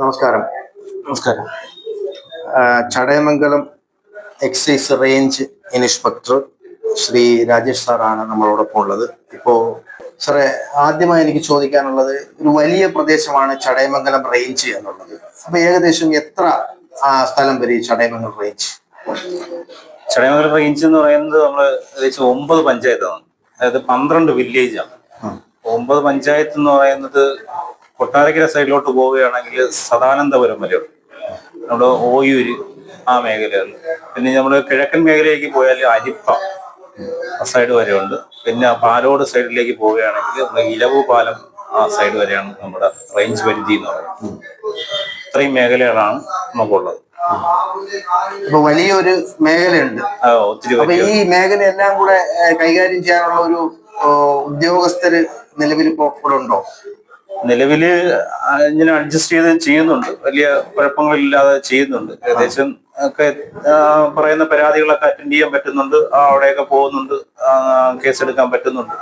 നമസ്കാരം. നമസ്കാരം. Chadayamangalam excise range inspector Shri Rajesh സാറാണ് നമ്മളോടൊപ്പം ഉള്ളത്. ഇപ്പോ സാറേ ആദ്യമായി എനിക്ക് ചോദിക്കാനുള്ളത് ഒരു വലിയ പ്രദേശമാണ് ചടയമംഗലം റേഞ്ച് എന്നുള്ളത്. അപ്പൊ ഏകദേശം എത്ര ആ, സ്ഥലം വരും ചടയമംഗലം റേഞ്ച്? ചടയമംഗലം റേഞ്ച് എന്ന് പറയുന്നത് നമ്മൾ ഏകദേശം ഒമ്പത് പഞ്ചായത്താണ്. അതായത് പന്ത്രണ്ട് വില്ലേജാണ്. ഒമ്പത് പഞ്ചായത്ത് എന്ന് പറയുന്നത് കൊട്ടാരക്കര സൈഡിലോട്ട് പോവുകയാണെങ്കിൽ സദാനന്ദപുരം വരെയുണ്ട് നമ്മുടെ ഓയൂര് ആ മേഖലയുണ്ട് പിന്നെ നമ്മൾ കിഴക്കൻ മേഖലയിലേക്ക് പോയാൽ അരിപ്പ ആ സൈഡ് വരെയുണ്ട്. പിന്നെ പാലോട് സൈഡിലേക്ക് പോവുകയാണെങ്കിൽ നമ്മുടെ ഇലവു പാലം ആ സൈഡ് വരെയാണ് നമ്മുടെ റേഞ്ച് പരിധി എന്ന് പറയുന്നത്. ഇത്രയും മേഖലകളാണ് നമുക്കുള്ളത്. അപ്പൊ വലിയൊരു മേഖലയുണ്ട്. ഒത്തിരി ഈ മേഖല എല്ലാം കൂടെ കൈകാര്യം ചെയ്യാനുള്ള ഒരു ഉദ്യോഗസ്ഥര് നിലവിൽ ഇപ്പോ ഇവിടെ ഉണ്ടോ നിലവിൽ ഇങ്ങനെ അഡ്ജസ്റ്റ് ചെയ്ത് ചെയ്യുന്നുണ്ട്. വലിയ കുഴപ്പങ്ങളില്ലാതെ ചെയ്യുന്നുണ്ട്. ഏകദേശം ഒക്കെ പറയുന്ന പരാതികളൊക്കെ അറ്റൻഡ് ചെയ്യാൻ പറ്റുന്നുണ്ട്. അവിടെയൊക്കെ പോകുന്നുണ്ട്. കേസ് എടുക്കാൻ പറ്റുന്നുണ്ട്.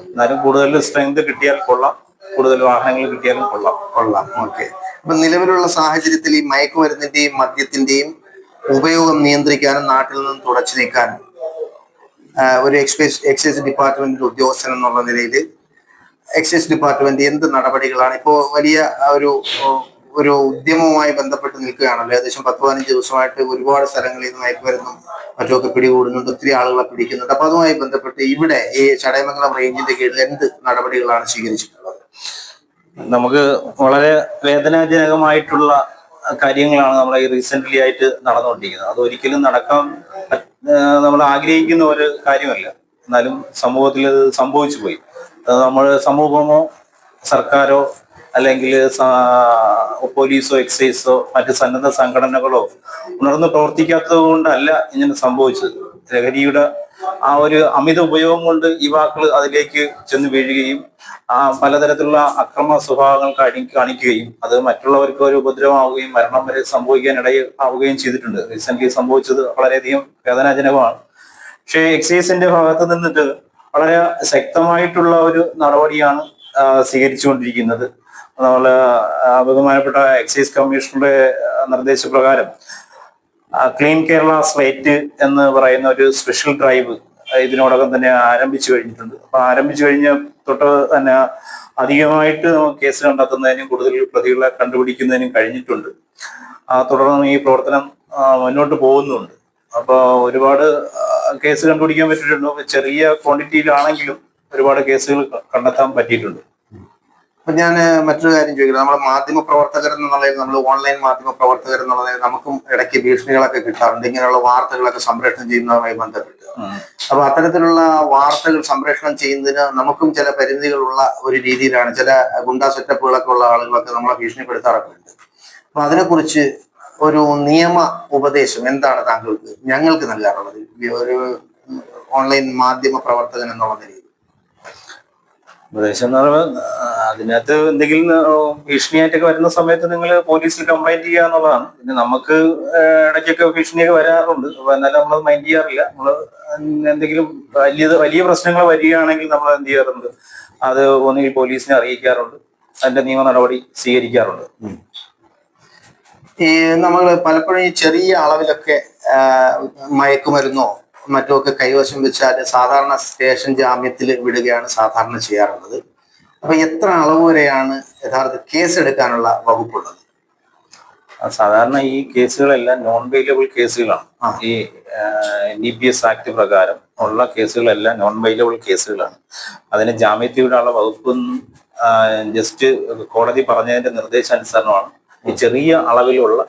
എന്നാലും കൂടുതൽ സ്ട്രെങ്ത് കിട്ടിയാൽ കൊള്ളാം. കൂടുതൽ വാഹനങ്ങൾ കിട്ടിയാലും കൊള്ളാം. കൊള്ളാം. ഓക്കെ. അപ്പൊ നിലവിലുള്ള സാഹചര്യത്തിൽ ഈ മയക്കുമരുന്നിന്റെയും മദ്യത്തിന്റെയും ഉപയോഗം നിയന്ത്രിക്കാനും നാട്ടിൽ നിന്നും തുടച്ചു നീക്കാനും ഒരു എക്സൈസ് എക്സൈസ് ഡിപ്പാർട്ട്മെന്റിന്റെ ഉദ്യോഗസ്ഥൻ എന്നുള്ള നിലയിൽ എക്സൈസ് ഡിപ്പാർട്ട്മെന്റ് എന്ത് നടപടികളാണ്? ഇപ്പോ വലിയ ഒരു ഒരു ഉദ്യമവുമായി ബന്ധപ്പെട്ട് നിൽക്കുകയാണല്ലോ. ഏകദേശം പത്ത് പതിനഞ്ച് ദിവസമായിട്ട് ഒരുപാട് സ്ഥലങ്ങളിൽ നിന്ന് മയക്കുമരുന്നും മറ്റുമൊക്കെ പിടികൂടുന്നുണ്ട്. ഒത്തിരി ആളുകളെ പിടിക്കുന്നുണ്ട്. അപ്പൊ അതുമായി ബന്ധപ്പെട്ട് ഇവിടെ ഈ ചടയമംഗലം റേഞ്ചിന്റെ കീഴിൽ എന്ത് നടപടികളാണ് സ്വീകരിച്ചിട്ടുള്ളത്? നമുക്ക് വളരെ വേദനാജനകമായിട്ടുള്ള കാര്യങ്ങളാണ് നമ്മൾ ഈ റീസെന്റ് ആയിട്ട് നടന്നുകൊണ്ടിരിക്കുന്നത്. അത് ഒരിക്കലും നടക്കാൻ നമ്മൾ ആഗ്രഹിക്കുന്ന ഒരു കാര്യമല്ല. എന്നാലും സമൂഹത്തിൽ സംഭവിച്ചു പോയി. നമ്മൾ സമൂഹമോ സർക്കാരോ അല്ലെങ്കിൽ പോലീസോ എക്സൈസോ മറ്റ് സന്നദ്ധ സംഘടനകളോ ഉണർന്ന് പ്രവർത്തിക്കാത്തത് കൊണ്ടല്ല ഇങ്ങനെ സംഭവിച്ചത്. ലഹരിയുടെ ആ ഒരു അമിത ഉപയോഗം കൊണ്ട് യുവാക്കൾ അതിലേക്ക് ചെന്ന് വീഴുകയും ആ പലതരത്തിലുള്ള അക്രമ സ്വഭാവങ്ങൾ കാണി കാണിക്കുകയും അത് മറ്റുള്ളവർക്ക് ഒരു ഉപദ്രവമാവുകയും മരണം വരെ സംഭവിക്കാൻ ഇടയിൽ ആവുകയും ചെയ്തിട്ടുണ്ട്. റീസെന്റ് സംഭവിച്ചത് വളരെയധികം വേദനാജനകമാണ്. പക്ഷേ എക്സൈസിന്റെ ഭാഗത്ത് നിന്നിട്ട് വളരെ ശക്തമായിട്ടുള്ള ഒരു നടപടിയാണ് സ്വീകരിച്ചുകൊണ്ടിരിക്കുന്നത്. നമ്മൾ ബഹുമാനപ്പെട്ട എക്സൈസ് കമ്മീഷണറുടെ നിർദ്ദേശപ്രകാരം ക്ലീൻ കേരള സ്ലേറ്റ് എന്ന് പറയുന്ന ഒരു സ്പെഷ്യൽ ഡ്രൈവ് ഇതിനോടകം തന്നെ ആരംഭിച്ചു കഴിഞ്ഞിട്ടുണ്ട്. അപ്പൊ ആരംഭിച്ചു കഴിഞ്ഞ തൊട്ട് തന്നെ അധികമായിട്ട് കേസ് കണ്ടെത്തുന്നതിനും കൂടുതൽ പ്രതികളെ കണ്ടുപിടിക്കുന്നതിനും കഴിഞ്ഞിട്ടുണ്ട്. തുടർന്ന് ഈ പ്രവർത്തനം മുന്നോട്ട് പോകുന്നുണ്ട്. അപ്പോൾ ഒരുപാട് കേസ് കണ്ടുപിടിക്കാൻ പറ്റിയിട്ടുണ്ട്? ചെറിയ ക്വാണ്ടിറ്റിയിലാണെങ്കിലും ഒരുപാട് കേസുകൾ കണ്ടെത്താൻ പറ്റിയിട്ടുണ്ട്. അപ്പൊ ഞാൻ മറ്റൊരു കാര്യം ചോദിക്കുന്നത് നമ്മുടെ മാധ്യമ പ്രവർത്തകർ എന്നുള്ള നമ്മൾ ഓൺലൈൻ മാധ്യമ പ്രവർത്തകർ എന്നുള്ള നമുക്കും ഇടയ്ക്ക് ഭീഷണികളൊക്കെ കിട്ടാറുണ്ട്. ഇങ്ങനെയുള്ള വാർത്തകളൊക്കെ സംപ്രേഷണം ചെയ്യുന്നതുമായി ബന്ധപ്പെട്ട്. അപ്പൊ അത്തരത്തിലുള്ള വാർത്തകൾ സംപ്രേഷണം ചെയ്യുന്നതിന് നമുക്കും ചില പരിമിതികളുള്ള ഒരു രീതിയിലാണ്. ചില ഗുണ്ടാ സെറ്റപ്പുകളൊക്കെ ഉള്ള ആളുകളൊക്കെ നമ്മളെ ഭീഷണിപ്പെടുത്താറൊക്കെ ഉണ്ട്. അപ്പൊ അതിനെക്കുറിച്ച് ഒരു നിയമ ഉപദേശം എന്താണ് താങ്കൾക്ക്? ഞങ്ങൾക്ക് നൽകാറുള്ളത് ഒരു ഓൺലൈൻ മാധ്യമ പ്രവർത്തകൻ എന്നുള്ള നിലയിൽ. ഉപദേശം എന്ന് പറയുമ്പോൾ അതിനകത്ത് എന്തെങ്കിലും ഭീഷണിയായിട്ടൊക്കെ വരുന്ന സമയത്ത് നിങ്ങൾ പോലീസിൽ കംപ്ലൈന്റ് ചെയ്യുക എന്നുള്ളതാണ്. പിന്നെ നമുക്ക് ഇടയ്ക്കൊക്കെ ഭീഷണിയൊക്കെ വരാറുണ്ട്. അപ്പൊ എന്നാലും നമ്മൾ മൈൻഡ് ചെയ്യാറില്ല. നമ്മൾ എന്തെങ്കിലും വലിയ വലിയ പ്രശ്നങ്ങൾ വരികയാണെങ്കിൽ നമ്മൾ എന്ത് ചെയ്യാറുണ്ട്? അത് ഒന്നുകിൽ പോലീസിനെ അറിയിക്കാറുണ്ട്. അതിന്റെ നിയമ നടപടി സ്വീകരിക്കാറുണ്ട്. ഈ നമ്മൾ പലപ്പോഴും ഈ ചെറിയ അളവിലൊക്കെ മയക്കുമരുന്നോ മറ്റോ ഒക്കെ കൈവശം വെച്ചാൽ സാധാരണ സ്റ്റേഷൻ ജാമ്യത്തിൽ വിടുകയാണ് സാധാരണ ചെയ്യാറുള്ളത്. അപ്പൊ എത്ര അളവ് വരെയാണ് യഥാർത്ഥ കേസ് എടുക്കാനുള്ള വകുപ്പുള്ളത് സാധാരണ ഈ കേസുകളെല്ലാം നോൺ ബെയിലബിൾ കേസുകളാണ്. ഈ എസ് ആക്ട് പ്രകാരം ഉള്ള കേസുകളെല്ലാം നോൺ ബെയിലബിൾ കേസുകളാണ്. അതിന് ജാമ്യത്തിൽ വിടാനുള്ള വകുപ്പ് ജസ്റ്റ് കോടതി പറഞ്ഞതിന്റെ നിർദ്ദേശാനുസരണമാണ് ഈ ചെറിയ അളവിലുള്ള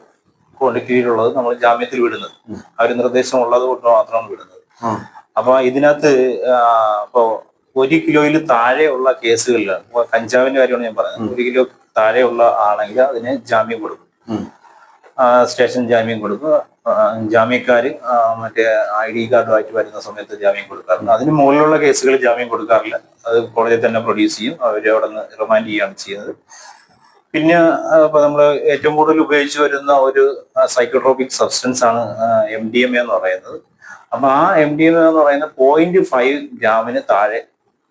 ക്വാണ്ടിറ്റിയിലുള്ളത് നമ്മൾ ജാമ്യത്തിൽ വിടുന്നത്. അവർ നിർദ്ദേശം ഉള്ളത് കൊണ്ട് മാത്രമാണ് വിടുന്നത്. അപ്പൊ ഇതിനകത്ത് ഇപ്പോ ഒരു കിലോയിൽ താഴെയുള്ള കേസുകളിലാണ് ഇപ്പൊ കഞ്ചാവിന്റെ കാര്യമാണ് ഞാൻ പറയുന്നത് ഒരു കിലോ താഴെയുള്ള ആണെങ്കിൽ അതിന് ജാമ്യം കൊടുക്കും. സ്റ്റേഷൻ ജാമ്യം കൊടുക്കുക ജാമ്യക്കാർ മറ്റേ ഐ ഡി കാർഡുമായിട്ട് വരുന്ന സമയത്ത് ജാമ്യം കൊടുക്കാറുണ്ട്. അതിന് മുകളിലുള്ള കേസുകൾ ജാമ്യം കൊടുക്കാറില്ല. അത് കോടതി തന്നെ പ്രൊഡ്യൂസ് ചെയ്യും. അവർ അവിടെ നിന്ന് റിമാൻഡ് ചെയ്യുകയാണ് ചെയ്യുന്നത്. പിന്നെ ഇപ്പൊ നമ്മൾ ഏറ്റവും കൂടുതൽ ഉപയോഗിച്ചു വരുന്ന ഒരു സൈക്കോട്രോപിക് സബ്സ്റ്റൻസ് ആണ് എം ഡി എം എന്ന് പറയുന്നത്. അപ്പൊ ആ എം ഡി എം എ എന്ന് പറയുന്ന പോയിന്റ് ഫൈവ് ഗ്രാമിന് താഴെ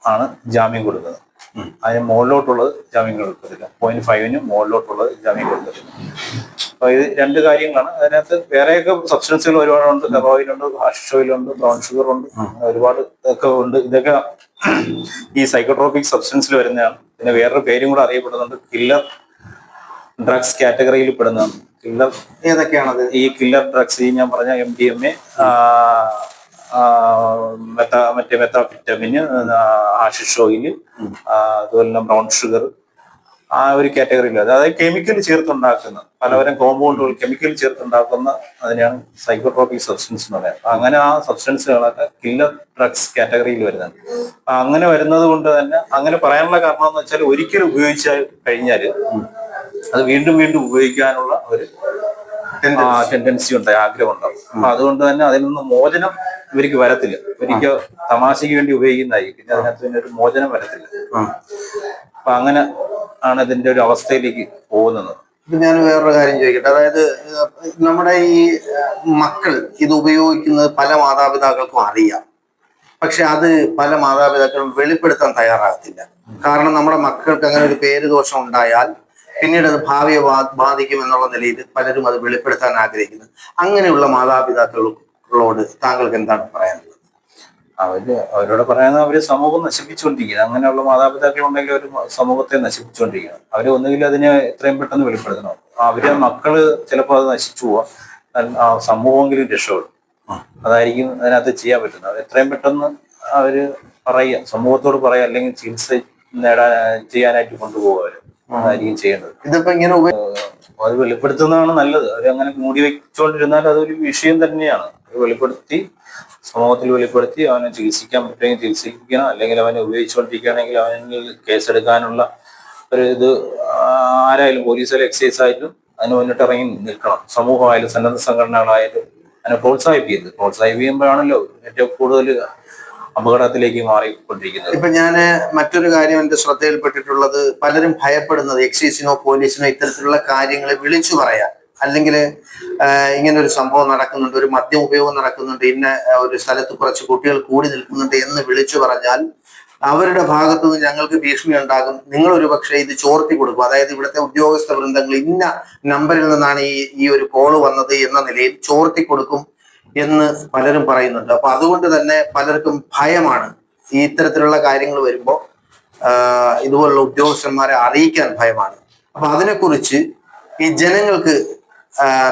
ആണ് ജാമ്യം കൊടുക്കുന്നത്. അതിന് മുകളിലോട്ടുള്ളത് ജാമ്യം കൊടുക്കത്തില്ല. പോയിന്റ് ഫൈവിന് മുകളിലോട്ടുള്ളത് ജാമ്യം കൊടുക്കത്തില്ല. അപ്പൊ ഇത് രണ്ട് കാര്യങ്ങളാണ്. അതിനകത്ത് വേറെയൊക്കെ സബ്സ്റ്റൻസുകൾ ഒരുപാടുണ്ട്. ഹെറോയിലുണ്ട് ഹാഷോയിലുണ്ട് ബ്രൗൺ ഷുഗർ ഉണ്ട് ഒരുപാട് ഇതൊക്കെ ഉണ്ട്. ഇതൊക്കെ ഈ സൈക്കോട്രോപിക് സബ്സ്റ്റൻസിൽ വരുന്നതാണ്. പിന്നെ വേറൊരു പേരും കൂടെ അറിയപ്പെടുന്നുണ്ട്. കില്ലർ ഡ്രഗ്സ് കാറ്റഗറിയിൽ പെടുന്നതാണ് കില്ലർ ഏതൊക്കെയാണത്? ഈ കില്ലർ ഡ്രഗ്സ് ഈ ഞാൻ പറഞ്ഞ എം ഡി എം എ മെത്ത മറ്റേ മെത്താഫിറ്റമിന് ആഷിഷ് ഓയിൽ അതുപോലെ തന്നെ ബ്രൗൺ ഷുഗർ ആ ഒരു കാറ്റഗറിയിൽ അതായത് കെമിക്കൽ ചേർത്തുണ്ടാക്കുന്ന പലതരം കോമ്പൗണ്ടുകൾ കെമിക്കൽ ചേർത്തുണ്ടാക്കുന്ന അതിനെയാണ് സൈക്കോട്രോപിക് സബ്സ്റ്റൻസ് എന്ന് പറയുന്നത്. അപ്പൊ അങ്ങനെ ആ സബ്സ്റ്റൻസുകളൊക്കെ കില്ലർ ഡ്രഗ്സ് കാറ്റഗറിയിൽ വരുന്നത് അപ്പൊ അങ്ങനെ വരുന്നത് കൊണ്ട് തന്നെ അങ്ങനെ പറയാനുള്ള കാരണം എന്ന് വെച്ചാൽ ഒരിക്കൽ ഉപയോഗിച്ചാൽ കഴിഞ്ഞാൽ അത് വീണ്ടും വീണ്ടും ഉപയോഗിക്കാനുള്ള ഒരു ടെൻഡൻസി. ഉണ്ട് ആഗ്രഹം ഉണ്ടാവും അപ്പൊ അതുകൊണ്ട് തന്നെ അതിൽ നിന്ന് മോചനം ഇവർക്ക് വരത്തില്ല. ഇവർക്ക് തമാശയ്ക്ക് വേണ്ടി ഉപയോഗിക്കുന്നതായിരിക്കും. പിന്നെ അതിനകത്ത് പിന്നെ ഒരു മോചനം വരത്തില്ല. അപ്പൊ അങ്ങനെ ആണ് ഇതിന്റെ ഒരു അവസ്ഥയിലേക്ക് പോകുന്നത്. ഞാൻ വേറൊരു കാര്യം ചോദിക്കട്ടെ. അതായത് നമ്മുടെ ഈ മക്കൾ ഇത് ഉപയോഗിക്കുന്നത് പല മാതാപിതാക്കൾക്കും അറിയാം. പക്ഷെ അത് പല മാതാപിതാക്കളും വെളിപ്പെടുത്താൻ തയ്യാറാകത്തില്ല. കാരണം നമ്മുടെ മക്കൾക്ക് അങ്ങനെ ഒരു പേര് ദോഷം ഉണ്ടായാൽ പിന്നീട് അത് ഭാവിയെ ബാധിക്കും എന്നുള്ള നിലയിൽ പലരും അത് വെളിപ്പെടുത്താൻ ആഗ്രഹിക്കുന്നു. അങ്ങനെയുള്ള മാതാപിതാക്കളോട് താങ്കൾക്ക് എന്താണ് പറയാനുള്ളത്? അവർ അവരോട് പറയുന്നത് അവർ സമൂഹം നശിപ്പിച്ചുകൊണ്ടിരിക്കുന്നത് അങ്ങനെയുള്ള മാതാപിതാക്കൾ ഉണ്ടെങ്കിൽ ഒരു സമൂഹത്തെ നശിപ്പിച്ചുകൊണ്ടിരിക്കണം അവർ ഒന്നുകിൽ അതിനെ എത്രയും പെട്ടെന്ന് വെളിപ്പെടുത്തണം. അവർ മക്കൾ ചിലപ്പോൾ അത് നശിച്ചു പോവാം. ആ സമൂഹമെങ്കിലും രക്ഷപ്പെടും. അതായിരിക്കും അതിനകത്ത് ചെയ്യാൻ പറ്റുന്നത്. എത്രയും പെട്ടെന്ന് അവർ പറയുക സമൂഹത്തോട് പറയുക അല്ലെങ്കിൽ ചികിത്സ നേടാൻ ചെയ്യാനായിട്ട് കൊണ്ടുപോകുക അവർ. അതായിരിക്കും ചെയ്യേണ്ടത് ഇതിപ്പോ ഇങ്ങനെ അത് വെളിപ്പെടുത്തുന്നതാണ് നല്ലത്. അവർ അങ്ങനെ മൂടി വെച്ചുകൊണ്ടിരുന്നാൽ അതൊരു വിഷയം തന്നെയാണ്. അത് വെളിപ്പെടുത്തി സമൂഹത്തിൽ വെളിപ്പെടുത്തി അവനെ ചികിത്സിക്കാൻ പറ്റുമെങ്കിൽ ചികിത്സിക്കണം. അല്ലെങ്കിൽ അവനെ ഉപയോഗിച്ചുകൊണ്ടിരിക്കുകയാണെങ്കിൽ അവനിൽ കേസെടുക്കാനുള്ള ഒരു ഇത് ആരായാലും പോലീസായാലും എക്സൈസ് ആയാലും അതിന് മുന്നിട്ട് ഇറങ്ങി നിൽക്കണം. സമൂഹമായാലും സന്നദ്ധ സംഘടനകളായാലും അതിനെ പ്രോത്സാഹിപ്പിക്കരുത്. പ്രോത്സാഹിപ്പിക്കുമ്പോഴാണല്ലോ ഏറ്റവും കൂടുതൽ അപകടത്തിലേക്ക് മാറിക്കൊണ്ടിരിക്കുന്നത്. ഇപ്പൊ ഞാൻ മറ്റൊരു കാര്യം എന്റെ ശ്രദ്ധയിൽപ്പെട്ടിട്ടുള്ളത് പലരും ഭയപ്പെടുന്നത് എക്സൈസിനോ പോലീസിനോ ഇത്തരത്തിലുള്ള കാര്യങ്ങളെ വിളിച്ചു പറയാം. അല്ലെങ്കിൽ ഇങ്ങനെ ഒരു സംഭവം നടക്കുന്നുണ്ട് ഒരു മദ്യം ഉപയോഗം നടക്കുന്നുണ്ട് ഇന്ന ഒരു സ്ഥലത്ത് കുറച്ച് കുട്ടികൾ കൂടി നിൽക്കുന്നുണ്ട് എന്ന് വിളിച്ചു പറഞ്ഞാൽ അവരുടെ ഭാഗത്തു നിന്ന് ഞങ്ങൾക്ക് ഭീഷണി ഉണ്ടാകും. നിങ്ങൾ ഒരു പക്ഷേ ഇത് ചോർത്തി കൊടുക്കും. അതായത് ഇവിടുത്തെ ഉദ്യോഗസ്ഥ വൃന്ദങ്ങൾ ഇന്ന നമ്പറിൽ നിന്നാണ് ഈ ഈ ഒരു കോൾ വന്നത് എന്ന നിലയിൽ ചോർത്തി കൊടുക്കും. എന്ന് പലരും പറയുന്നുണ്ട്. അപ്പൊ അതുകൊണ്ട് തന്നെ പലർക്കും ഭയമാണ് ഈ ഇത്തരത്തിലുള്ള കാര്യങ്ങൾ വരുമ്പോൾ ഇതുപോലുള്ള ഉദ്യോഗസ്ഥന്മാരെ അറിയിക്കാൻ ഭയമാണ്. അപ്പൊ അതിനെക്കുറിച്ച് ഈ ജനങ്ങൾക്ക്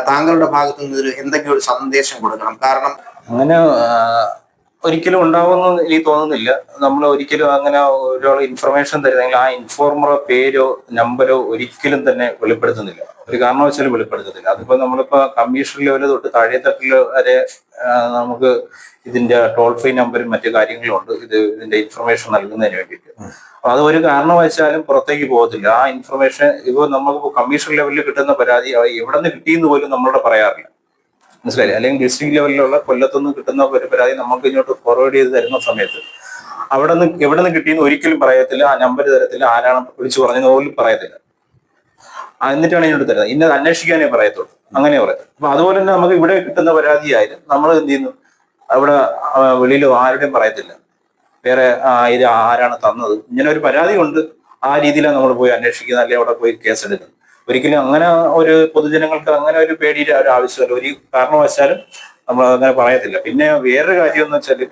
താങ്കളുടെ ഭാഗത്തു നിന്ന് എന്തെങ്കിലും ഒരു സന്ദേശം കൊടുക്കണം. കാരണം അങ്ങനെ ഒരിക്കലും ഉണ്ടാവുമെന്ന് എനിക്ക് തോന്നുന്നില്ല. നമ്മൾ ഒരിക്കലും അങ്ങനെ ഒരാൾ ഇൻഫർമേഷൻ തരുന്നെങ്കിൽ ആ ഇൻഫോർമറോ പേരോ നമ്പരോ ഒരിക്കലും തന്നെ വെളിപ്പെടുത്തുന്നില്ല. ഒരു കാരണവശാലും വെളിപ്പെടുത്തുന്നില്ല. അതിപ്പോ നമ്മളിപ്പോ കമ്മീഷൻ ലെവൽ തൊട്ട് താഴെത്തട്ടിൽ വരെ നമുക്ക് ഇതിന്റെ ടോൾ ഫ്രീ നമ്പറും മറ്റു കാര്യങ്ങളും ഉണ്ട്. ഇത് ഇതിന്റെ ഇൻഫർമേഷൻ നൽകുന്നതിന് വേണ്ടിയിട്ട്. അപ്പൊ അത് ഒരു കാരണവശാലും പുറത്തേക്ക് പോകത്തില്ല. ആ ഇൻഫർമേഷൻ ഇപ്പൊ നമുക്ക് കമ്മീഷൻ ലെവലിൽ കിട്ടുന്ന പരാതി എവിടെ നിന്ന് കിട്ടിയെന്ന് പോലും നമ്മളോട് പറയാറില്ല. മനസ്സിലായി? അല്ലെങ്കിൽ ഡിസ്ട്രിക്ട് ലെവലിലുള്ള കൊല്ലത്തുനിന്ന് കിട്ടുന്ന ഒരു പരാതി നമുക്ക് ഇങ്ങോട്ട് ഫോർവേഡ് ചെയ്ത് തരുന്ന സമയത്ത് അവിടെ നിന്ന് എവിടെ നിന്ന് കിട്ടിയെന്ന് ഒരിക്കലും പറയത്തില്ല. ആ നമ്പർ തരത്തില്ല. ആരാണ് വിളിച്ചു പറഞ്ഞത് പോലും പറയത്തില്ല. എന്നിട്ടാണ് ഇങ്ങോട്ട് തരുന്നത്. ഇന്നത് അന്വേഷിക്കാനേ പറയത്തുള്ളൂ. അങ്ങനെ പറയത്തുള്ളൂ. അപ്പൊ അതുപോലെ തന്നെ നമുക്ക് ഇവിടെ കിട്ടുന്ന പരാതിയായാലും നമ്മൾ എന്ത് ചെയ്യുന്നു? അവിടെ വെളിയിലോ ആരുടെയും പറയത്തില്ല. വേറെ ഇത് ആരാണ് തന്നത്? ഇങ്ങനെ ഒരു പരാതി കൊണ്ട് ആ രീതിയിലാണ് നമ്മൾ പോയി അന്വേഷിക്കുന്നത്. അല്ലെങ്കിൽ അവിടെ പോയി കേസെടുക്കുന്നത് ഒരിക്കലും അങ്ങനെ ഒരു പൊതുജനങ്ങൾക്ക് അങ്ങനെ ഒരു പേടിയുടെ ഒരു ആവശ്യമല്ല. ഒരു കാരണവശാലും നമ്മൾ അങ്ങനെ പറയത്തില്ല. പിന്നെ വേറൊരു കാര്യം എന്ന് വെച്ചാൽ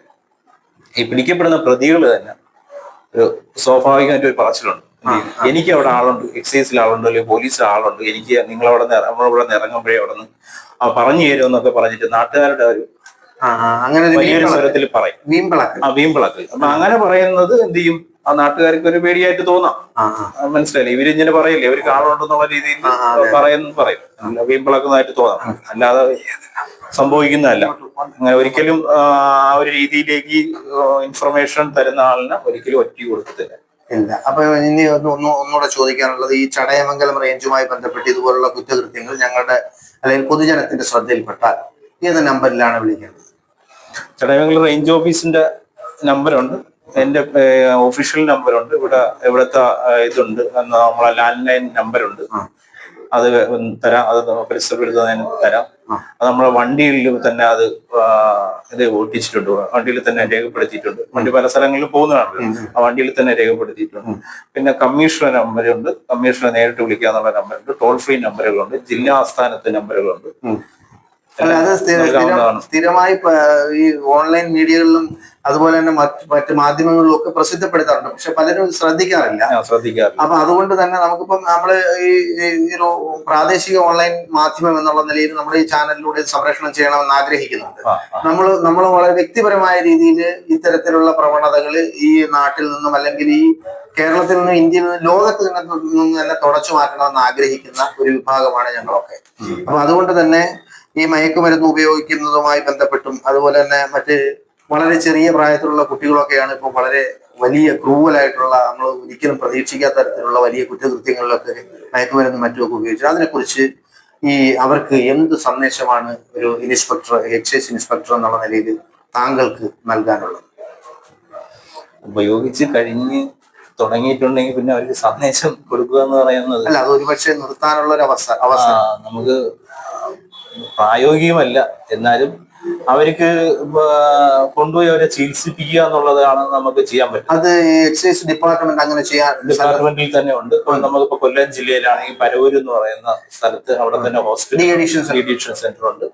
ഈ പിടിക്കപ്പെടുന്ന പ്രതികൾ തന്നെ ഒരു സ്വാഭാവികമായിട്ട് ഒരു പറച്ചിലുണ്ട്. എനിക്ക് അവിടെ ആളുണ്ട് എക്സൈസിൽ ആളുണ്ട് അല്ലെങ്കിൽ പോലീസിൽ ആളുണ്ട് എനിക്ക് നിങ്ങളവിടെ നമ്മളിവിടെ നിന്ന് ഇറങ്ങുമ്പോഴേ അവിടെ നിന്ന് പറഞ്ഞു തരുമെന്നൊക്കെ പറഞ്ഞിട്ട് നാട്ടുകാരുടെ ഒരു അങ്ങനെ വലിയൊരു സ്വരത്തിൽ പറയും. വീമ്പിളക്ക് അപ്പൊ അങ്ങനെ പറയുന്നത് എന്ത് ചെയ്യും? ആ നാട്ടുകാർക്ക് ഒരു പേടിയായിട്ട് തോന്നാം. മനസ്സിലായില്ലേ? ഇവർ ഇങ്ങനെ പറയില്ലേ? ഇവർ കാണുന്നുണ്ടെന്നുള്ള രീതിയിൽ. പറയുന്നു പറയും. വീമ്പിളക്കുന്നതായിട്ട് തോന്നാം. അല്ലാതെ സംഭവിക്കുന്നതല്ല. അങ്ങനെ ഒരിക്കലും ആ ആ ഒരു രീതിയിലേക്ക് ഇൻഫർമേഷൻ തരുന്ന ആളിന് ഒരിക്കലും ഒറ്റ കൊടുക്കത്തില്ല. ഇല്ല. അപ്പൊ ഇനി ഒന്ന് ഒന്ന് ഒന്നുകൂടെ ചോദിക്കാനുള്ളത് ഈ ചടയമംഗലം റേഞ്ചുമായി ബന്ധപ്പെട്ട് ഇതുപോലുള്ള കുറ്റകൃത്യങ്ങൾ ഞങ്ങളുടെ അല്ലെങ്കിൽ പൊതുജനത്തിന്റെ ശ്രദ്ധയിൽപ്പെട്ടാൽ ഏത് നമ്പറിലാണ് വിളിക്കേണ്ടത്? ചടയമംഗലം റേഞ്ച് ഓഫീസിന്റെ നമ്പറുണ്ട്. എന്റെ ഒഫീഷ്യൽ നമ്പറുണ്ട് ഇവിടെ ഇവിടുത്തെ ഇതുണ്ട്. നമ്മളെ ലാൻഡ് ലൈൻ നമ്പറുണ്ട്. അത് തരാം. അത് പരിസരപ്പെടുത്തുന്നതിന് തരാം. അത് നമ്മളെ വണ്ടിയിൽ തന്നെ അത് ഇത് ഒട്ടിച്ചിട്ടുണ്ട് വണ്ടിയിൽ തന്നെ രേഖപ്പെടുത്തിയിട്ടുണ്ട്. വണ്ടി പല സ്ഥലങ്ങളിൽ പോകുന്നതാണ്. ആ വണ്ടിയിൽ തന്നെ രേഖപ്പെടുത്തിയിട്ടുണ്ട്. പിന്നെ കമ്മീഷണർ നമ്പറുണ്ട് കമ്മീഷണർ നേരിട്ട് വിളിക്കാന്നുള്ള നമ്പറുണ്ട് ടോൾ ഫ്രീ നമ്പറുകളുണ്ട് ജില്ലാ ആസ്ഥാനത്തെ നമ്പറുകളുണ്ട് അത്. സ്ഥിരമായി ഈ ഓൺലൈൻ മീഡിയകളിലും അതുപോലെ തന്നെ മറ്റ് മാധ്യമങ്ങളിലും ഒക്കെ പ്രസിദ്ധപ്പെടുത്താറുണ്ട്. പക്ഷെ പലരും ശ്രദ്ധിക്കാറില്ല. ശ്രദ്ധിക്കാറില്ല. അപ്പൊ അതുകൊണ്ട് തന്നെ നമുക്കിപ്പം നമ്മൾ ഈ ഒരു പ്രാദേശിക ഓൺലൈൻ മാധ്യമം എന്നുള്ള നിലയിൽ നമ്മുടെ ഈ ചാനലിലൂടെ സംരക്ഷണം ചെയ്യണമെന്ന് ആഗ്രഹിക്കുന്നുണ്ട്. നമ്മൾ നമ്മൾ വളരെ വ്യക്തിപരമായ രീതിയിൽ ഇത്തരത്തിലുള്ള പ്രവണതകൾ ഈ നാട്ടിൽ നിന്നും അല്ലെങ്കിൽ ഈ കേരളത്തിൽ നിന്നും ഇന്ത്യയിൽ നിന്നും ലോകത്ത് നിന്നും തന്നെ തുടച്ചു മാറ്റണമെന്ന് ആഗ്രഹിക്കുന്ന ഒരു വിഭാഗമാണ് ഞങ്ങളൊക്കെ. അപ്പൊ അതുകൊണ്ട് തന്നെ ഈ മയക്കുമരുന്ന് ഉപയോഗിക്കുന്നതുമായി ബന്ധപ്പെട്ടും അതുപോലെ തന്നെ മറ്റ് വളരെ ചെറിയ പ്രായത്തിലുള്ള കുട്ടികളൊക്കെയാണ് ഇപ്പോൾ വളരെ വലിയ ക്രൂവലായിട്ടുള്ള നമ്മൾ ഒരിക്കലും പ്രതീക്ഷിക്കാത്ത തരത്തിലുള്ള വലിയ കുറ്റകൃത്യങ്ങളിലൊക്കെ മയക്കുമരുന്ന് മറ്റുമൊക്കെ ഉപയോഗിച്ചു. അതിനെക്കുറിച്ച് ഈ അവർക്ക് എന്ത് സന്ദേശമാണ് ഒരു ഇൻസ്പെക്ടർ എക്സൈസ് ഇൻസ്പെക്ടർ എന്നുള്ള നിലയിൽ താങ്കൾക്ക് നൽകാനുള്ളത്? ഉപയോഗിച്ച് കഴിഞ്ഞ് തുടങ്ങിയിട്ടുണ്ടെങ്കിൽ പിന്നെ അവർക്ക് സന്ദേശം കൊടുക്കുക എന്ന് പറയുന്നത് അല്ല അത് ഒരുപക്ഷെ നിർത്താനുള്ള ഒരു അവസ്ഥ. അവസ്ഥ നമുക്ക് പ്രായോഗികമല്ല. എന്നാലും അവർക്ക് കൊണ്ടുപോയി അവരെ ചികിത്സിപ്പിക്കുക എന്നുള്ളതാണ് നമുക്ക് ചെയ്യാൻ പറ്റും അത് എക്സൈസ് ഡിപ്പാർട്ട്മെന്റ് അങ്ങനെ ചെയ്യാൻ ഡിപ്പാർട്ട്മെന്റിൽ തന്നെ ഉണ്ട്. ഇപ്പൊ നമുക്കിപ്പോ കൊല്ലം ജില്ലയിലാണെങ്കിൽ പരവൂർ എന്ന് പറയുന്ന സ്ഥലത്ത് അവിടെ തന്നെ ഹോസ്പിറ്റൽ ഡീഡിക്ഷൻ സെന്റർ ഉണ്ട്.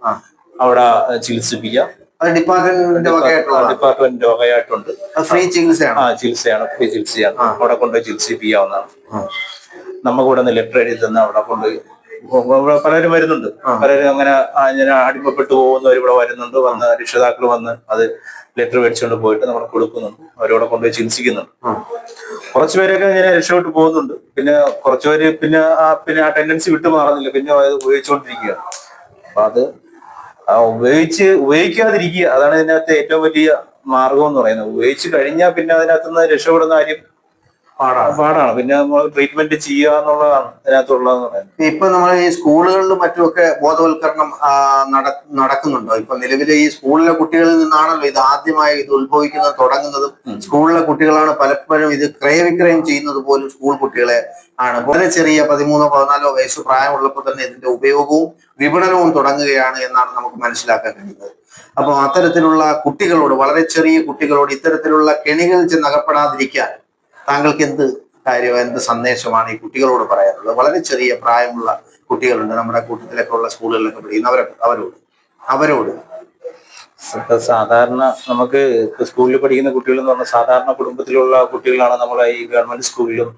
അവിടെ ചികിത്സിപ്പിക്കുക അത് ഡിപ്പാർട്ട്മെന്റിന്റെ വകയായിട്ടുണ്ട്. ഫ്രീ ചികിത്സയാണ്. ആ ചികിത്സയാണ്. ഫ്രീ ചികിത്സയാണ്. അവിടെ കൊണ്ടുപോയി ചികിത്സിപ്പിക്കാവുന്നതാണ്. നമുക്ക് ഇവിടെ നിന്ന് ലെറ്റർ എഴുതി തന്നെ അവിടെ കൊണ്ടുപോയി പലരും വരുന്നുണ്ട്. പലരും അങ്ങനെ ഇങ്ങനെ അടിമപ്പെട്ടു പോകുന്നവർ ഇവിടെ വരുന്നുണ്ട്. വന്ന് രക്ഷിതാക്കൾ വന്ന് അത് ലെറ്റർ മേടിച്ചുകൊണ്ട് പോയിട്ട് നമ്മൾ കൊടുക്കുന്നുണ്ട്. അവരോടെ കൊണ്ടുപോയി ചികിത്സിക്കുന്നുണ്ട്. കുറച്ച് പേരൊക്കെ ഇങ്ങനെ രക്ഷപ്പെട്ടു പോകുന്നുണ്ട്. പിന്നെ കുറച്ചുപേര് പിന്നെ ആ പിന്നെ ആ ടെൻഡൻസി വിട്ടു മാറുന്നില്ല. പിന്നെ അത് ഉപയോഗിച്ചുകൊണ്ടിരിക്കുകയാണ്. അപ്പൊ അത് ആ ഉപയോഗിച്ച് ഉപയോഗിക്കാതിരിക്കുക. അതാണ് ഇതിനകത്ത് ഏറ്റവും വലിയ മാർഗം എന്ന് പറയുന്നത്. ഉപയോഗിച്ച് കഴിഞ്ഞാൽ പിന്നെ അതിനകത്തുനിന്ന് രക്ഷപ്പെടുന്ന കാര്യം പാടാണ്. പാടാണ്. പിന്നെ നമ്മൾ ട്രീറ്റ്മെന്റ് ചെയ്യുക എന്നുള്ളതാണ്. അതിനകത്തുള്ളതെന്ന് പറയുന്നത്. ഇപ്പൊ നമ്മൾ ഈ സ്കൂളുകളിലും മറ്റുമൊക്കെ ബോധവൽക്കരണം നടക്കുന്നുണ്ടോ? ഇപ്പൊ നിലവിലെ ഈ സ്കൂളിലെ കുട്ടികളിൽ നിന്നാണല്ലോ ഇത് ആദ്യമായി ഇത് ഉത്ഭവിക്കുന്നത് തുടങ്ങുന്നതും. സ്കൂളിലെ കുട്ടികളാണ് പലപ്പോഴും ഇത് ക്രയവിക്രയം ചെയ്യുന്നത് പോലും സ്കൂൾ കുട്ടികളെ ആണ്. വളരെ ചെറിയ പതിമൂന്നോ പതിനാലോ വയസ്സ് പ്രായമുള്ളപ്പോൾ തന്നെ ഇതിന്റെ ഉപയോഗവും വിപണനവും തുടങ്ങുകയാണ് എന്നാണ് നമുക്ക് മനസ്സിലാക്കാൻ കഴിയുന്നത്. അപ്പോൾ അത്തരത്തിലുള്ള കുട്ടികളോട് വളരെ ചെറിയ കുട്ടികളോട് ഇത്തരത്തിലുള്ള കെണികളിൽ ചെന്ന് അകപ്പെടാതിരിക്കാൻ താങ്കൾക്ക് എന്ത് കാര്യം എന്ത് സന്ദേശമാണ് ഈ കുട്ടികളോട് പറയാനുള്ളത്? വളരെ ചെറിയ പ്രായമുള്ള കുട്ടികളുണ്ട്. നമ്മുടെ കൂട്ടത്തിലൊക്കെ ഉള്ള സ്കൂളുകളിലൊക്കെ പഠിക്കുന്ന അവരൊക്കെ അവരോട്. അവരോട്. ഇപ്പൊ സാധാരണ നമുക്ക് സ്കൂളിൽ പഠിക്കുന്ന കുട്ടികൾ എന്ന് പറഞ്ഞാൽ സാധാരണ കുടുംബത്തിലുള്ള കുട്ടികളാണ് നമ്മൾ ഈ ഗവൺമെന്റ് സ്കൂളിലും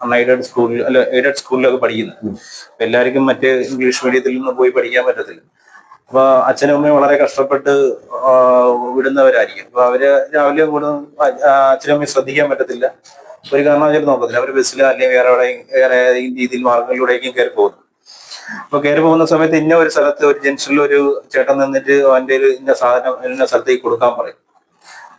അൺഎയ്ഡഡ് സ്കൂളിൽ അല്ല എയ്ഡഡ് സ്കൂളിലൊക്കെ പഠിക്കുന്നത്. എല്ലാവർക്കും മറ്റ് ഇംഗ്ലീഷ് മീഡിയത്തിൽ നിന്ന് പോയി പഠിക്കാൻ പറ്റത്തില്ല. അപ്പൊ അച്ഛനും അമ്മയും വളരെ കഷ്ടപ്പെട്ട് വിടുന്നവരായിരിക്കും. അപ്പൊ അവർ രാവിലെ കൂടുതൽ അച്ഛനും അമ്മയും ശ്രദ്ധിക്കാൻ പറ്റത്തില്ല. ഒരു കാരണവശാലും നോക്കത്തില്ല. അവർ ബസ്സിലോ അല്ലെങ്കിൽ വേറെ എവിടെയും വേറെ ഏതെങ്കിലും രീതിയിൽ മാർഗങ്ങളിലൂടെയൊക്കെ കയറി പോകുന്നു. അപ്പൊ കയറി പോകുന്ന സമയത്ത് ഇന്ന ഒരു സ്ഥലത്ത് ഒരു ജംഗ്ഷനിൽ ഒരു ചേട്ടൻ നിന്നിട്ട് അവന്റെ ഒരു ഇന്ന സാധനം ഇന്ന സ്ഥലത്തേക്ക് കൊടുക്കാൻ പറയും.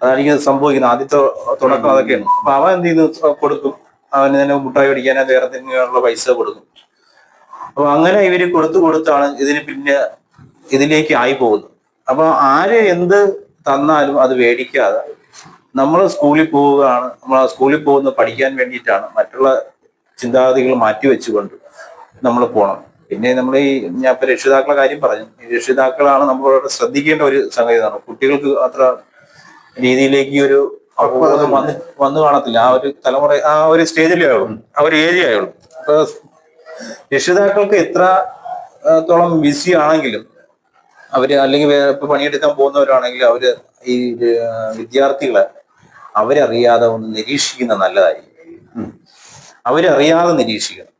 അതായിരിക്കും സംഭവിക്കുന്നത്. ആദ്യത്തെ തുടക്കം അതൊക്കെയാണ്. അപ്പൊ അവൻ എന്ത് ചെയ്യുന്നു കൊടുക്കും. അവന് തന്നെ മുട്ടായി പിടിക്കാനോ വേറെ തന്നെയുള്ള പൈസ കൊടുക്കും. അപ്പൊ അങ്ങനെ ഇവർ കൊടുത്തു കൊടുത്താണ് ഇതിന് പിന്നെ ഇതിലേക്ക് ആയി പോകുന്നത്. അപ്പൊ ആര് എന്ത് തന്നാലും അത് മേടിക്കാതെ നമ്മൾ സ്കൂളിൽ പോവുകയാണ് നമ്മൾ സ്കൂളിൽ പോകുന്ന പഠിക്കാൻ വേണ്ടിയിട്ടാണ് മറ്റുള്ള ചിന്താഗതികൾ മാറ്റി വെച്ചുകൊണ്ട് നമ്മൾ പോകണം പിന്നെ നമ്മൾ ഈ ഞാൻ ഇപ്പൊ രക്ഷിതാക്കളെ കാര്യം പറഞ്ഞു. ഈ രക്ഷിതാക്കളാണ് നമ്മളോട് ശ്രദ്ധിക്കേണ്ട ഒരു സംഗതിയാണ്. കുട്ടികൾക്ക് അത്ര രീതിയിലേക്ക് ഒരു അവബോധം വന്ന് വന്നു കാണത്തില്ല. ആ ഒരു തലമുറ ആ ഒരു സ്റ്റേജിലേ ആയുള്ളൂ ആ ഒരു ഏരിയ ആയുള്ളൂ അപ്പൊ രക്ഷിതാക്കൾക്ക് എത്ര ആ, തോളം ബിസി ആണെങ്കിലും അവർ അല്ലെങ്കിൽ ഇപ്പൊ പണിയെടുക്കാൻ പോകുന്നവരാണെങ്കിൽ അവർ ഈ വിദ്യാർത്ഥികളെ അവരറിയാതെ ഒന്ന് നിരീക്ഷിക്കുന്ന നല്ലതായിരിക്കും. അവരറിയാതെ നിരീക്ഷിക്കണം.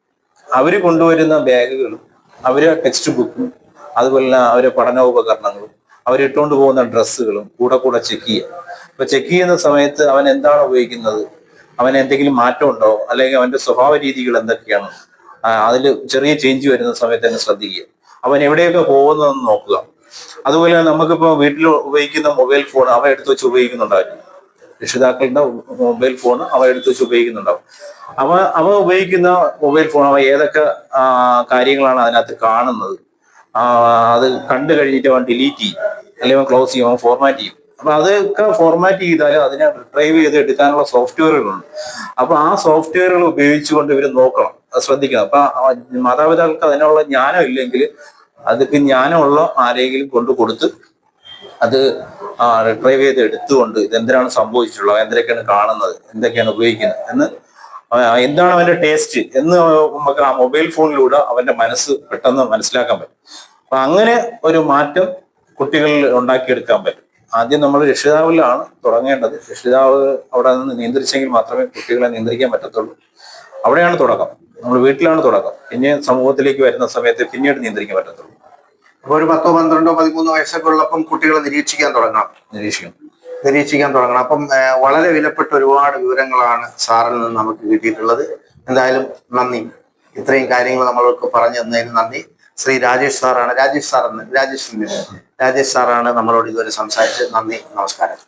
അവർ കൊണ്ടുവരുന്ന ബാഗുകളും അവർ ടെക്സ്റ്റ് ബുക്കും അതുപോലെ തന്നെ അവരെ പഠനോപകരണങ്ങളും അവരിട്ടുകൊണ്ട് പോകുന്ന ഡ്രസ്സുകളും കൂടെ കൂടെ ചെക്ക് ചെയ്യുക. അപ്പൊ ചെക്ക് ചെയ്യുന്ന സമയത്ത് അവൻ എന്താണ് ഉപയോഗിക്കുന്നത്? അവൻ എന്തെങ്കിലും മാറ്റമുണ്ടോ അല്ലെങ്കിൽ അവന്റെ സ്വഭാവ രീതികൾ എന്തൊക്കെയാണ്? അതിൽ ചെറിയ ചേഞ്ച് വരുന്ന സമയത്ത് തന്നെ ശ്രദ്ധിക്കുക. അവൻ എവിടെയൊക്കെ പോകുന്നതെന്ന് നോക്കുക. അതുപോലെ നമുക്കിപ്പോ വീട്ടിൽ ഉപയോഗിക്കുന്ന മൊബൈൽ ഫോൺ അവൻ എടുത്തു വെച്ച് ഉപയോഗിക്കുന്നുണ്ടായിരുന്നു രക്ഷിതാക്കളുടെ മൊബൈൽ ഫോൺ അവ എടുത്ത് വെച്ച് ഉപയോഗിക്കുന്നുണ്ടാവും. അവ അവ ഉപയോഗിക്കുന്ന മൊബൈൽ ഫോൺ അവ ഏതൊക്കെ കാര്യങ്ങളാണ് അതിനകത്ത് കാണുന്നത്? അത് കണ്ടു കഴിഞ്ഞിട്ട് അവൻ ഡിലീറ്റ് ചെയ്യും. അല്ലെങ്കിൽ അവൻ ക്ലോസ് ചെയ്യും അവൻ ഫോർമാറ്റ് ചെയ്യും. അപ്പൊ അതൊക്കെ ഫോർമാറ്റ് ചെയ്താലും അതിനെ റിട്രൈവ് ചെയ്ത് എടുക്കാനുള്ള സോഫ്റ്റ്വെയറുകളുണ്ട് അപ്പൊ ആ സോഫ്റ്റ്വെയറുകൾ ഉപയോഗിച്ചുകൊണ്ട് ഇവർ നോക്കണം. ശ്രദ്ധിക്കണം. അപ്പൊ മാതാപിതാക്കൾക്ക് അതിനുള്ള ജ്ഞാനം ഇല്ലെങ്കിൽ അതൊക്കെ ജ്ഞാനമുള്ള ആരെങ്കിലും കൊണ്ടു കൊടുത്ത് അത് റിട്രൈവ് ചെയ്ത് എടുത്തുകൊണ്ട് ഇതെന്തിനാണ് സംഭവിച്ചിട്ടുള്ളത്? എന്തൊക്കെയാണ് കാണുന്നത്? എന്തൊക്കെയാണ് ഉപയോഗിക്കുന്നത്? എന്ന് എന്താണ് അവന്റെ ടേസ്റ്റ് എന്ന് നമുക്ക് ആ മൊബൈൽ ഫോണിലൂടെ അവന്റെ മനസ്സ് പെട്ടെന്ന് മനസ്സിലാക്കാൻ പറ്റും. അപ്പൊ അങ്ങനെ ഒരു മാറ്റം കുട്ടികളിൽ ഉണ്ടാക്കിയെടുക്കാൻ പറ്റും. ആദ്യം നമ്മൾ രക്ഷിതാവിലാണ് തുടങ്ങേണ്ടത്. രക്ഷിതാവ് അവിടെ നിന്ന് നിയന്ത്രിച്ചെങ്കിൽ മാത്രമേ കുട്ടികളെ നിയന്ത്രിക്കാൻ പറ്റത്തുള്ളൂ. അവിടെയാണ് തുടക്കം. നമ്മൾ വീട്ടിലാണ് തുടക്കം. പിന്നെ സമൂഹത്തിലേക്ക് വരുന്ന സമയത്ത് പിന്നീട് നിയന്ത്രിക്കാൻ പറ്റത്തുള്ളൂ. അപ്പൊ ഒരു പത്തോ പന്ത്രണ്ടോ പതിമൂന്നോ വയസ്സൊക്കെ ഉള്ളപ്പം കുട്ടികളെ നിരീക്ഷിക്കാൻ തുടങ്ങണം. നിരീക്ഷിക്കണം. നിരീക്ഷിക്കാൻ തുടങ്ങണം. അപ്പം വളരെ വിലപ്പെട്ട ഒരുപാട് വിവരങ്ങളാണ് സാറിൽ നിന്ന് നമുക്ക് കിട്ടിയിട്ടുള്ളത്. എന്തായാലും നന്ദി. ഇത്രയും കാര്യങ്ങൾ നമ്മൾക്ക് പറഞ്ഞു തന്നതിന് നന്ദി. ശ്രീ രാജേഷ് സാറാണ്. രാജേഷ് സാർ എന്ന് രാജേഷ് രാജേഷ് സാറാണ് നമ്മളോട് ഇതുവരെ സംസാരിച്ചത്. നന്ദി. നമസ്കാരം.